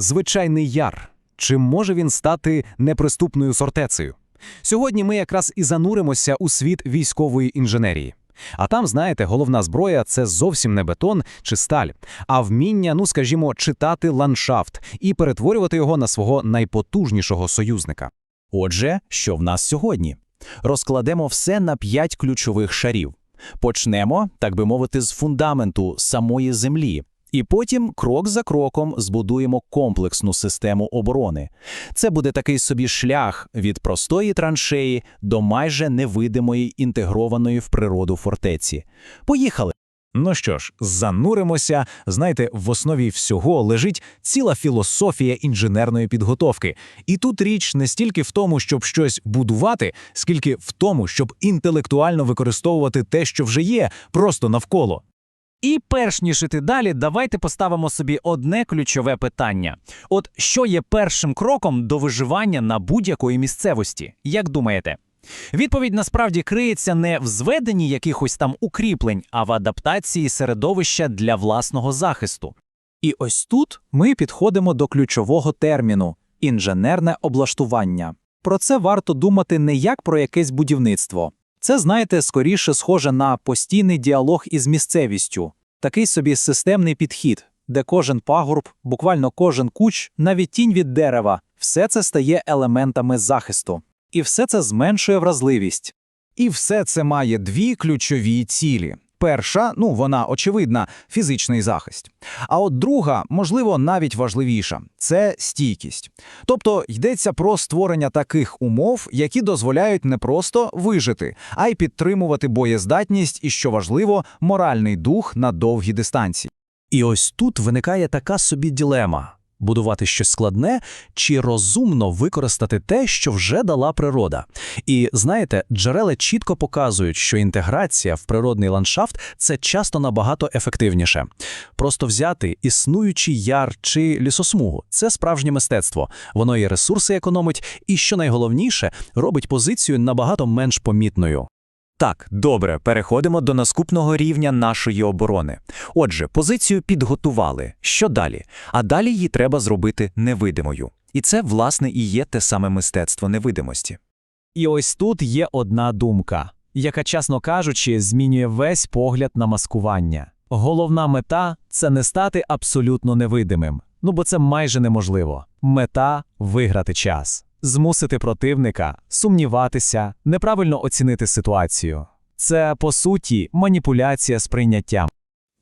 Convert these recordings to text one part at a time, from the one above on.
звичайний яр. Чи може він стати неприступною сортецею? Сьогодні ми якраз і зануримося у світ військової інженерії. А там, знаєте, головна зброя це зовсім не бетон чи сталь, а вміння, ну скажімо, читати ландшафт і перетворювати його на свого найпотужнішого союзника. Отже, що в нас сьогодні? Розкладемо все на п'ять ключових шарів. Почнемо, так би мовити, з фундаменту самої землі. І потім, крок за кроком, збудуємо комплексну систему оборони. Це буде такий собі шлях від простої траншеї до майже невидимої інтегрованої в природу фортеці. Поїхали! Ну що ж, зануримося. Знаєте, в основі всього лежить ціла філософія інженерної підготовки. І тут річ не стільки в тому, щоб щось будувати, скільки в тому, щоб інтелектуально використовувати те, що вже є, просто навколо. І перш ніж іти далі, давайте поставимо собі одне ключове питання: от що є першим кроком до виживання на будь-якої місцевості? Як думаєте? Відповідь насправді криється не в зведенні якихось там укріплень, а в адаптації середовища для власного захисту. І ось тут ми підходимо до ключового терміну інженерне облаштування. Про це варто думати не як про якесь будівництво. Це, знаєте, скоріше схоже на постійний діалог із місцевістю, такий собі системний підхід, де кожен пагорб, буквально кожен куч, навіть тінь від дерева, все це стає елементами захисту. І все це зменшує вразливість. І все це має дві ключові цілі. Перша, ну вона очевидна, фізичний захист. А от друга, можливо, навіть важливіша це стійкість. Тобто йдеться про створення таких умов, які дозволяють не просто вижити, а й підтримувати боєздатність і, що важливо, моральний дух на довгі дистанції. І ось тут виникає така собі ділема. Будувати щось складне чи розумно використати те, що вже дала природа. І знаєте, джерела чітко показують, що інтеграція в природний ландшафт це часто набагато ефективніше. Просто взяти існуючий яр чи лісосмугу це справжнє мистецтво. Воно і ресурси економить, і що найголовніше, робить позицію набагато менш помітною. Так, добре, переходимо до наступного рівня нашої оборони. Отже, позицію підготували. Що далі? А далі її треба зробити невидимою. І це, власне, і є те саме мистецтво невидимості. І ось тут є одна думка, яка, чесно кажучи, змінює весь погляд на маскування. Головна мета це не стати абсолютно невидимим. Ну бо це майже неможливо. Мета виграти час, змусити противника сумніватися, неправильно оцінити ситуацію. Це по суті маніпуляція сприйняттям.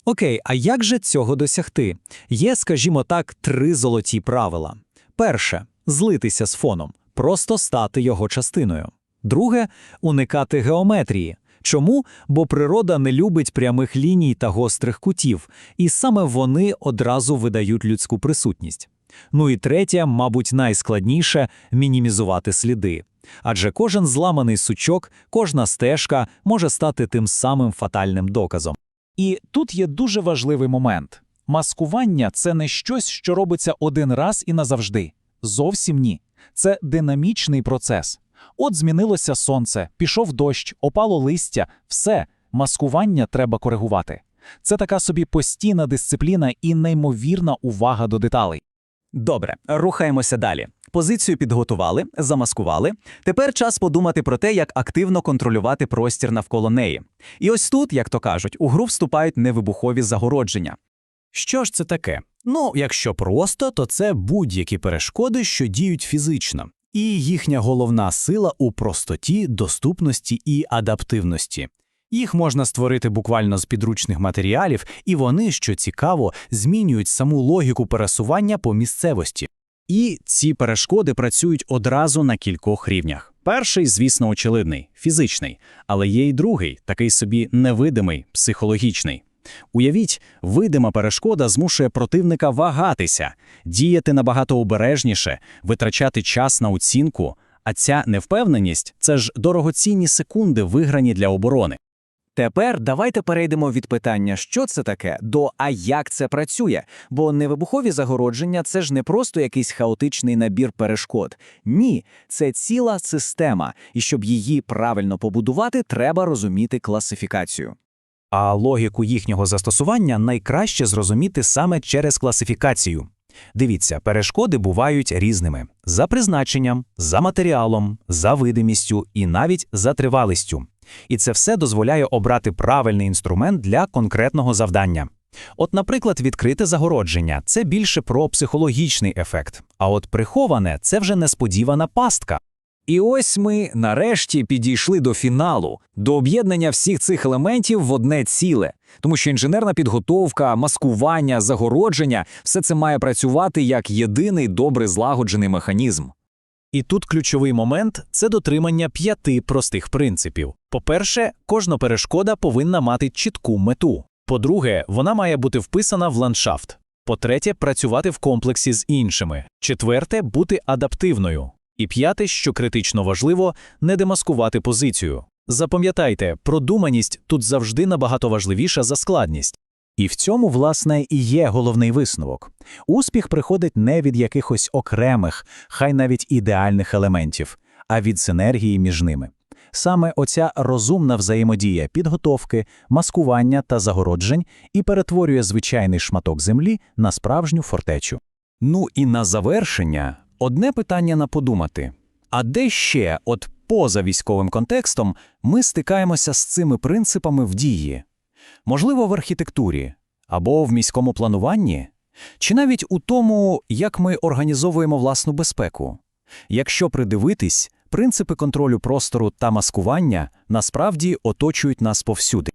Окей, а як же цього досягти? Є, скажімо так, три золоті правила. Перше злитися з фоном, просто стати його частиною. Друге уникати геометрії. Чому? Бо природа не любить прямих ліній та гострих кутів, і саме вони одразу видають людську присутність. Ну і третє, мабуть, найскладніше мінімізувати сліди. Адже кожен зламаний сучок, кожна стежка може стати тим самим фатальним доказом. І тут є дуже важливий момент: маскування це не щось, що робиться один раз і назавжди. Зовсім ні. Це динамічний процес. От змінилося сонце, пішов дощ, опало листя, все, маскування треба коригувати. Це така собі постійна дисципліна і неймовірна увага до деталей. Добре, рухаємося далі. Позицію підготували, замаскували. Тепер час подумати про те, як активно контролювати простір навколо неї. І ось тут, як то кажуть, у гру вступають невибухові загородження. Що ж це таке? Ну, якщо просто, то це будь-які перешкоди, що діють фізично, і їхня головна сила у простоті, доступності і адаптивності. Їх можна створити буквально з підручних матеріалів, і вони, що цікаво, змінюють саму логіку пересування по місцевості. І ці перешкоди працюють одразу на кількох рівнях. Перший, звісно, очевидний, фізичний, але є й другий, такий собі невидимий, психологічний. Уявіть, видима перешкода змушує противника вагатися, діяти набагато обережніше, витрачати час на оцінку. А ця невпевненість це ж дорогоцінні секунди, виграні для оборони. Тепер давайте перейдемо від питання, що це таке, до а як це працює. Бо невибухові загородження це ж не просто якийсь хаотичний набір перешкод. Ні, це ціла система, і щоб її правильно побудувати, треба розуміти класифікацію. А логіку їхнього застосування найкраще зрозуміти саме через класифікацію. Дивіться, перешкоди бувають різними: за призначенням, за матеріалом, за видимістю і навіть за тривалістю. І це все дозволяє обрати правильний інструмент для конкретного завдання. От, наприклад, відкрите загородження це більше про психологічний ефект, а от приховане це вже несподівана пастка. І ось ми нарешті підійшли до фіналу, до об'єднання всіх цих елементів в одне ціле. Тому що інженерна підготовка, маскування, загородження все це має працювати як єдиний добре злагоджений механізм. І тут ключовий момент це дотримання п'яти простих принципів. По-перше, кожна перешкода повинна мати чітку мету. По-друге, вона має бути вписана в ландшафт. По-третє, працювати в комплексі з іншими. Четверте, бути адаптивною. І п'яте, що критично важливо, не демаскувати позицію. Запам'ятайте, продуманість тут завжди набагато важливіша за складність. І в цьому, власне, і є головний висновок. Успіх приходить не від якихось окремих, хай навіть ідеальних елементів, а від синергії між ними. Саме оця розумна взаємодія підготовки, маскування та загороджень і перетворює звичайний шматок землі на справжню фортечу. Ну і на завершення одне питання на подумати. А де ще, от поза військовим контекстом, ми стикаємося з цими принципами в дії? Можливо, в архітектурі або в міському плануванні? Чи навіть у тому, як ми організовуємо власну безпеку? Якщо придивитись, принципи контролю простору та маскування насправді оточують нас повсюди.